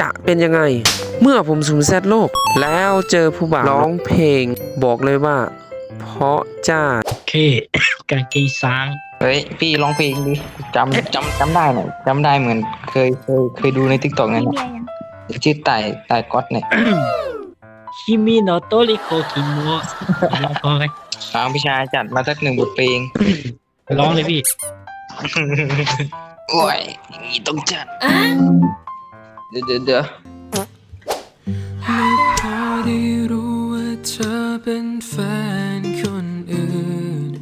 จะเป็นยังไง เมื่อผมสูญเซตโลก แล้วเจอผู้บ่าวร้องเพลง บอกเลยว่า เพราะจ้าโอเคกางเกงช้างเฮ้ยพี่ร้องเพลงดิจำจำจำได้หน่อยจำได้เหมือนเคยเคยเคยดูในทิกตอกนั่นไม่น่ะเบียร์ยังชื่อไต่ไต่ก๊อตเนี่ยคิมิโนโตริโคคิโมะร้องพอไหมฟังพี่ชายจัดมาสักหนึ่งบทเพลงร้องเลยพี่โอ้ยอย่างนี้ต้องจัด เดี๋ยวเดี๋ยวเดี๋ยวไม่พอได้รู้ว่าเธอเป็นแฟนคนอื่น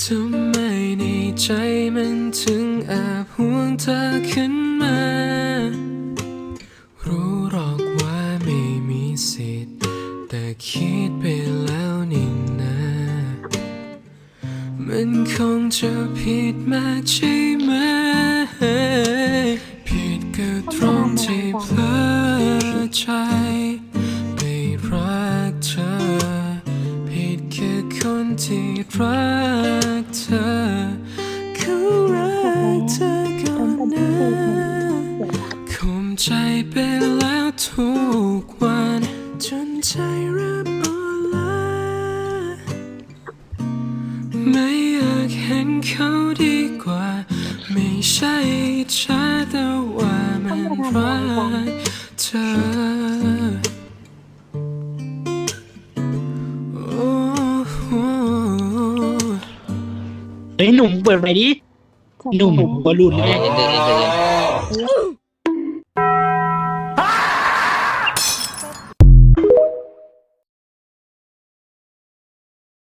ทำไมในใจมันถึงแอบห่วงเธอขึ้นมา รู้หรอกว่าไม่มีสิทธิ์ แต่คิดไปแล้วนี่นะมันคงจะผิดมากใช่ไหม ผิดก็ตรงที่เพลอใจไปรักเธอ ผิดแค่คนที่รักเธอเขารักเธอก่อนนะคุมใจไปแล้วทุกวัน จนใจเริ่มอ่อนล้าไม่อยากเห็นเขาดีกว่า ไม่ใช่ชาแต่ว่า มันรักเธอโอ้โหเฮ้ยหนุ่มเปิดไปดิหนุ่มบอลลูนเดี๋แน่ยวเดี๋ยวเดี๋ยว